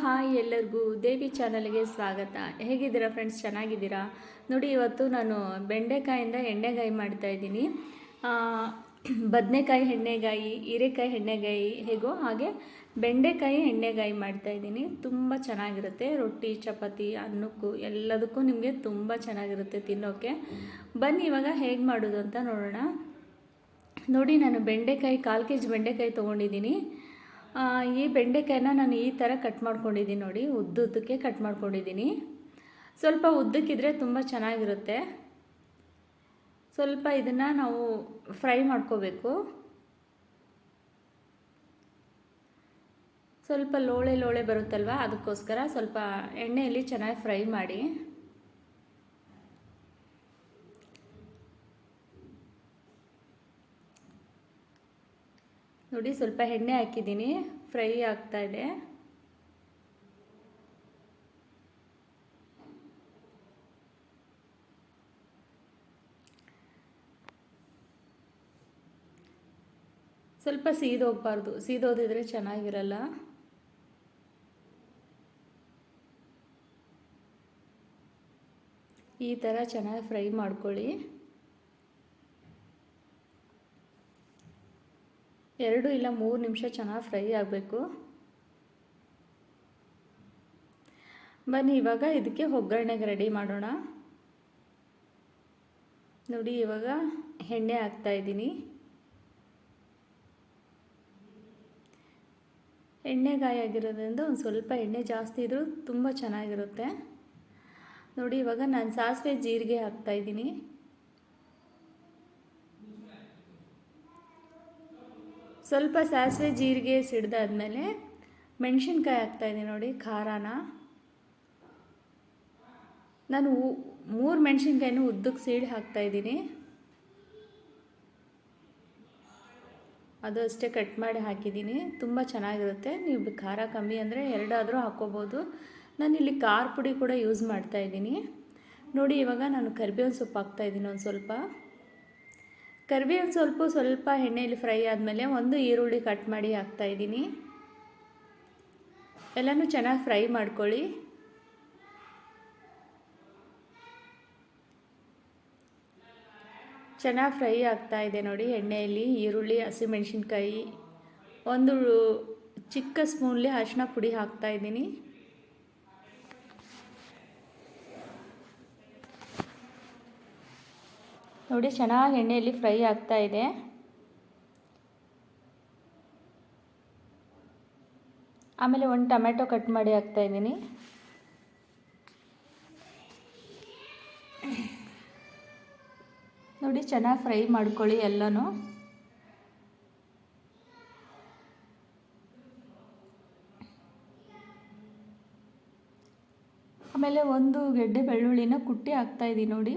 Hi ಎಲ್ಲರಿಗೂ ದೇವಿ ಚಾನಲ್ಗೆ ಸ್ವಾಗತ. ಹೇಗಿದ್ದೀರಾ ಫ್ರೆಂಡ್ಸ್ ಚೆನ್ನಾಗಿದ್ದೀರಾ? ನೋಡಿ, ಇವತ್ತು ನಾನು ಬೆಂಡೆಕಾಯಿಂದ ಎಣ್ಣೆಗಾಯಿ ಮಾಡ್ತಾ ಇದ್ದೀನಿ. ಬದನೆಕಾಯಿ ಎಣ್ಣೆಗಾಯಿ, ಹೀರೆಕಾಯಿ ಎಣ್ಣೆಗಾಯಿ, ಹೇಗೋ ಹಾಗೆ ಬೆಂಡೆಕಾಯಿ ಎಣ್ಣೆಗಾಯಿ ಮಾಡ್ತಾ ಇದ್ದೀನಿ. ತುಂಬ ಚೆನ್ನಾಗಿರುತ್ತೆ. ರೊಟ್ಟಿ, ಚಪಾತಿ, ಅನ್ನಕ್ಕೂ ಎಲ್ಲದಕ್ಕೂ ನಿಮಗೆ ತುಂಬ ಚೆನ್ನಾಗಿರುತ್ತೆ ತಿನ್ನೋಕ್ಕೆ ಬನ್ನಿ, ಇವಾಗ ಹೇಗೆ ಮಾಡೋದು ಅಂತ ನೋಡೋಣ. ನೋಡಿ, ನಾನು ಬೆಂಡೆಕಾಯಿ, ಕಾಲು ಕೆ ಜಿ ಬೆಂಡೆಕಾಯಿ ತೊಗೊಂಡಿದ್ದೀನಿ. ಈ ಬೆಂಡೆಕಾಯಿನ ನಾನು ಈ ಥರ ಕಟ್ ಮಾಡ್ಕೊಂಡಿದ್ದೀನಿ ನೋಡಿ, ಉದ್ದುದ್ದಕ್ಕೆ ಕಟ್ ಮಾಡ್ಕೊಂಡಿದ್ದೀನಿ. ಸ್ವಲ್ಪ ಉದ್ದಕ್ಕಿದ್ರೆ ತುಂಬ ಚೆನ್ನಾಗಿರುತ್ತೆ. ಸ್ವಲ್ಪ ಇದನ್ನು ನಾವು ಫ್ರೈ ಮಾಡ್ಕೋಬೇಕು. ಸ್ವಲ್ಪ ಲೋಳೆ ಲೋಳೆ ಬರುತ್ತಲ್ವ, ಅದಕ್ಕೋಸ್ಕರ ಸ್ವಲ್ಪ ಎಣ್ಣೆಯಲ್ಲಿ ಚೆನ್ನಾಗಿ ಫ್ರೈ ಮಾಡಿ. ನೋಡಿ, ಸ್ವಲ್ಪ ಎಣ್ಣೆ ಹಾಕಿದ್ದೀನಿ. ಫ್ರೈ ಆಗ್ತಾ ಇದೆ. ಸ್ವಲ್ಪ ಸೀದೋಗ್ಬಾರ್ದು ಸೀದೋದಿದ್ರೆ ಚೆನ್ನಾಗಿರಲ್ಲ. ಈ ಥರ ಚೆನ್ನಾಗಿ ಫ್ರೈ ಮಾಡ್ಕೊಳ್ಳಿ. ಎರಡು ಇಲ್ಲ ಮೂರು ನಿಮಿಷ ಚೆನ್ನಾಗಿ ಫ್ರೈ ಆಗಬೇಕು. ಬನ್ನಿ, ಇವಾಗ ಇದಕ್ಕೆ ಒಗ್ಗರಣೆಗೆ ರೆಡಿ ಮಾಡೋಣ. ನೋಡಿ, ಇವಾಗ ಎಣ್ಣೆ ಹಾಕ್ತಾ ಇದ್ದೀನಿ. ಎಣ್ಣೆಗಾಯಿ ಆಗಿರೋದ್ರಿಂದ ಒಂದು ಸ್ವಲ್ಪ ಎಣ್ಣೆ ಜಾಸ್ತಿ ಇದ್ದರೂ ತುಂಬ ಚೆನ್ನಾಗಿರುತ್ತೆ. ನೋಡಿ, ಇವಾಗ ನಾನು ಸಾಸಿವೆ ಜೀರಿಗೆ ಹಾಕ್ತಾ ಸ್ವಲ್ಪ ಸಾಸಿವೆ ಜೀರಿಗೆ ಸಿಡ್ದಾದ್ಮೇಲೆ ಮೆಣಸಿನ್ಕಾಯಿ ಹಾಕ್ತಾಯಿದ್ದೀನಿ ನೋಡಿ, ಖಾರಾನ. ನಾನು ಮೂರು ಮೆಣಸಿನ್ಕಾಯಿನೂ ಉದ್ದಕ್ಕೆ ಸೀಡಿ ಹಾಕ್ತಾಯಿದ್ದೀನಿ ಅದು ಅಷ್ಟೇ ಕಟ್ ಮಾಡಿ ಹಾಕಿದ್ದೀನಿ. ತುಂಬ ಚೆನ್ನಾಗಿರುತ್ತೆ. ನೀವು ಖಾರ ಕಮ್ಮಿ ಅಂದರೆ ಎರಡಾದರೂ ಹಾಕ್ಕೋಬೋದು. ಇಲ್ಲಿ ಖಾರ ಪುಡಿ ಕೂಡ ಯೂಸ್ ಮಾಡ್ತಾಯಿದ್ದೀನಿ ನೋಡಿ, ಇವಾಗ ನಾನು ಕರಿಬೇವಿನ ಸೊಪ್ಪು ಹಾಕ್ತಾಯಿದ್ದೀನಿ ಒಂದು ಸ್ವಲ್ಪ. ಕರಿಬೇವಿನ ಸ್ವಲ್ಪ ಸ್ವಲ್ಪ ಎಣ್ಣೆಯಲ್ಲಿ ಫ್ರೈ ಆದಮೇಲೆ ಒಂದು ಈರುಳ್ಳಿ ಕಟ್ ಮಾಡಿ ಹಾಕ್ತಾ ಇದ್ದೀನಿ. ಎಲ್ಲನೂ ಚೆನ್ನಾಗಿ ಫ್ರೈ ಮಾಡ್ಕೊಳ್ಳಿ. ಚೆನ್ನಾಗಿ ಫ್ರೈ ಆಗ್ತಾ ಇದೆ ನೋಡಿ ಎಣ್ಣೆಯಲ್ಲಿ. ಈರುಳ್ಳಿ, ಹಸಿಮೆಣಸಿನ್ಕಾಯಿ, ಒಂದು ಚಿಕ್ಕ ಸ್ಪೂನ್ಲಿ ಅರಿಶಿನ ಪುಡಿ ಹಾಕ್ತಾ ನೋಡಿ, ಚೆನ್ನಾಗಿ ಎಣ್ಣೆಯಲ್ಲಿ ಫ್ರೈ ಆಗ್ತಾ ಇದೆ. ಆಮೇಲೆ ಒಂದು ಟೊಮೆಟೊ ಕಟ್ ಮಾಡಿ ಹಾಕ್ತಾ ಇದ್ದೀನಿ. ನೋಡಿ, ಚೆನ್ನಾಗಿ ಫ್ರೈ ಮಾಡ್ಕೊಳ್ಳಿ ಎಲ್ಲನೂ. ಆಮೇಲೆ ಒಂದು ಗೆಡ್ಡೆ ಬೆಳ್ಳುಳ್ಳಿನ ಕುಟ್ಟಿ ಹಾಕ್ತಾಯಿದ್ದೀನಿ ನೋಡಿ.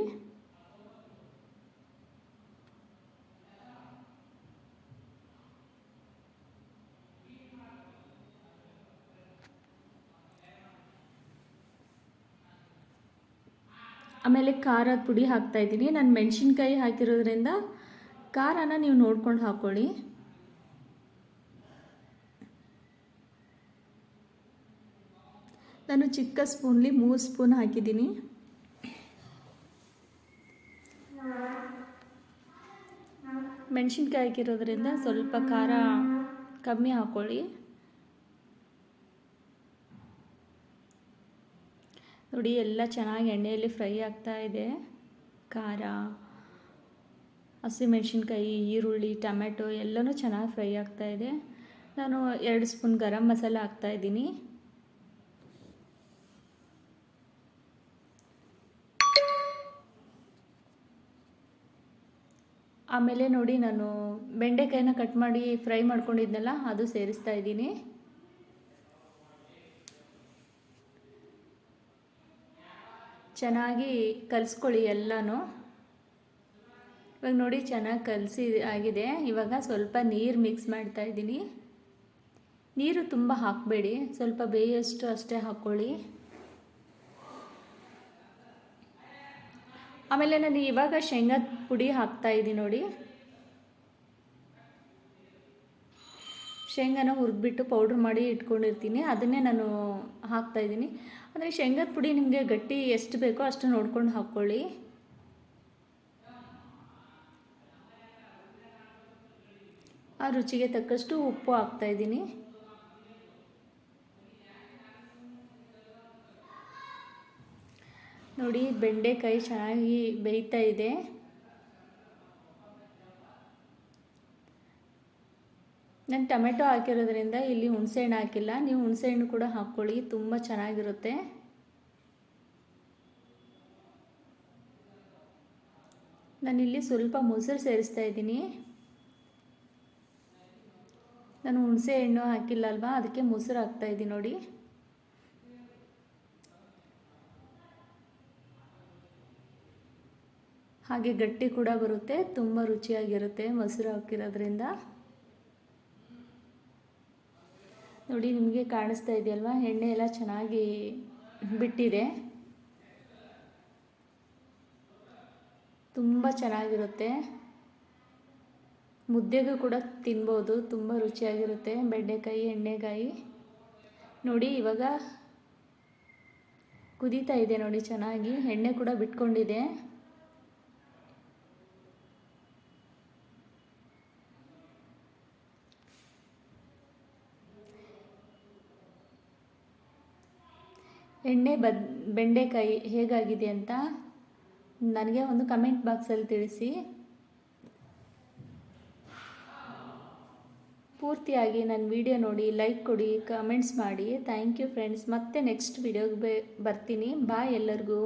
ಆಮೇಲೆ ಖಾರದ ಪುಡಿ ಹಾಕ್ತಾ ಇದ್ದೀನಿ. ನಾನು ಮೆಣಸಿನ್ಕಾಯಿ ಹಾಕಿರೋದ್ರಿಂದ ಖಾರನ ನೀವು ನೋಡ್ಕೊಂಡು ಹಾಕ್ಕೊಳ್ಳಿ ನಾನು ಚಿಕ್ಕ ಸ್ಪೂನ್ಲಿ ಮೂರು ಸ್ಪೂನ್ ಹಾಕಿದ್ದೀನಿ. ಮೆಣಸಿನ್ಕಾಯಿ ಹಾಕಿರೋದ್ರಿಂದ ಸ್ವಲ್ಪ ಖಾರ ಕಮ್ಮಿ ಹಾಕ್ಕೊಳ್ಳಿ ನೋಡಿ, ಎಲ್ಲ ಚೆನ್ನಾಗಿ ಎಣ್ಣೆಯಲ್ಲಿ ಫ್ರೈ ಆಗ್ತಾ ಇದೆ. ಖಾರ ಹಸಿಮೆಣ್ಸಿನ್ಕಾಯಿ ಈರುಳ್ಳಿ ಟೊಮೆಟೊ ಎಲ್ಲನೂ ಚೆನ್ನಾಗಿ ಫ್ರೈ ಆಗ್ತಾ ಇದೆ. ನಾನು ಎರಡು ಸ್ಪೂನ್ ಗರಂ ಮಸಾಲ ಹಾಕ್ತಾ ಇದ್ದೀನಿ. ಆಮೇಲೆ ನೋಡಿ, ನಾನು ಬೆಂಡೆಕಾಯಿನ ಕಟ್ ಮಾಡಿ ಫ್ರೈ ಮಾಡ್ಕೊಂಡಿದ್ನಲ್ಲ, ಅದು ಸೇರಿಸ್ತಾ ಇದ್ದೀನಿ. ಚೆನ್ನಾಗಿ ಕಲಿಸ್ಕೊಳ್ಳಿ ಎಲ್ಲನೂ. ಇವಾಗ ನೋಡಿ ಚೆನ್ನಾಗಿ ಕಲಸಿ ಆಗಿದೆ. ಇವಾಗ ಸ್ವಲ್ಪ ನೀರು ಮಿಕ್ಸ್ ಮಾಡ್ತಾ ಇದ್ದೀನಿ. ನೀರು ತುಂಬ ಹಾಕಬೇಡಿ. ಸ್ವಲ್ಪ ಬೇಯಷ್ಟು ಅಷ್ಟೇ ಹಾಕ್ಕೊಳ್ಳಿ ಆಮೇಲೆ ನಾನು ಇವಾಗ ಶೇಂಗಾದ ಪುಡಿ ಹಾಕ್ತಾ ಇದ್ದೀನಿ ನೋಡಿ. ಶೇಂಗಾನ ಹುರಿದ್ಬಿಟ್ಟು ಪೌಡ್ರ್ ಮಾಡಿ ಇಟ್ಕೊಂಡಿರ್ತೀನಿ. ಅದನ್ನೇ ನಾನು ಹಾಕ್ತಾಯಿದ್ದೀನಿ ಅಂದರೆ ಶೇಂಗದ ಪುಡಿ ನಿಮಗೆ ಗಟ್ಟಿ ಎಷ್ಟು ಬೇಕೋ ಅಷ್ಟು ನೋಡ್ಕೊಂಡು ಹಾಕ್ಕೊಳ್ಳಿ ಆ ರುಚಿಗೆ ತಕ್ಕಷ್ಟು ಉಪ್ಪು ಹಾಕ್ತಾಯಿದ್ದೀನಿ ನೋಡಿ, ಬೆಂಡೆಕಾಯಿ ಚೆನ್ನಾಗಿ ಬೇಯ್ತಾ ಇದೆ. ನಾನು ಟೊಮೆಟೊ ಹಾಕಿರೋದ್ರಿಂದ ಇಲ್ಲಿ ಹುಣಸೆಹಣ್ಣು ಹಾಕಿಲ್ಲ. ನೀವು ಹುಣಸೆಹಣ್ಣು ಕೂಡ ಹಾಕ್ಕೊಳ್ಳಿ, ತುಂಬ ಚೆನ್ನಾಗಿರುತ್ತೆ. ನಾನಿಲ್ಲಿ ಸ್ವಲ್ಪ ಮೊಸರು ಸೇರಿಸ್ತಾ ಇದ್ದೀನಿ. ನಾನು ಹುಣಸೆ ಹಣ್ಣು ಹಾಕಿಲ್ಲ ಅಲ್ವಾ, ಅದಕ್ಕೆ ಮೊಸರು ಹಾಕ್ತಾ ಇದ್ದೀನಿ ನೋಡಿ. ಹಾಗೆ ಗಟ್ಟಿ ಕೂಡ ಬರುತ್ತೆ, ತುಂಬ ರುಚಿಯಾಗಿರುತ್ತೆ ಮೊಸರು ಹಾಕಿರೋದ್ರಿಂದ. ನೋಡಿ, ನಿಮಗೆ ಕಾಣಿಸ್ತಾ ಇದೆಯಲ್ವಾ? ಎಣ್ಣೆ ಎಲ್ಲ ಚೆನ್ನಾಗಿ ಬಿಟ್ಟಿದೆ. ತುಂಬ ಚೆನ್ನಾಗಿರುತ್ತೆ. ಮುದ್ದೆಗೂ ಕೂಡ ತಿನ್ಬೋದು, ತುಂಬ ರುಚಿಯಾಗಿರುತ್ತೆ ಬೆಂಡೆಕಾಯಿ, ಎಣ್ಣೆಕಾಯಿ. ನೋಡಿ, ಇವಾಗ ಕುದೀತಾ ಇದೆ ನೋಡಿ, ಚೆನ್ನಾಗಿ. ಎಣ್ಣೆ ಕೂಡ ಬಿಟ್ಕೊಂಡಿದೆ. ಎಣ್ಣೆ ಬದ್, ಬೆಂಡೆಕಾಯಿ ಹೇಗಾಗಿದೆ ಅಂತ ನನಗೆ ಒಂದು ಕಮೆಂಟ್ ಬಾಕ್ಸಲ್ಲಿ ತಿಳಿಸಿ. ಪೂರ್ತಿಯಾಗಿ ನನ್ನ ವಿಡಿಯೋ ನೋಡಿ ಲೈಕ್ ಕೊಡಿ ಕಮೆಂಟ್ಸ್ ಮಾಡಿ. ಥ್ಯಾಂಕ್ ಯು ಫ್ರೆಂಡ್ಸ್ ಮತ್ತೆ ನೆಕ್ಸ್ಟ್ ವಿಡಿಯೋಗೆ ಬರ್ತೀನಿ. ಬಾಯ್ ಎಲ್ಲರಿಗೂ.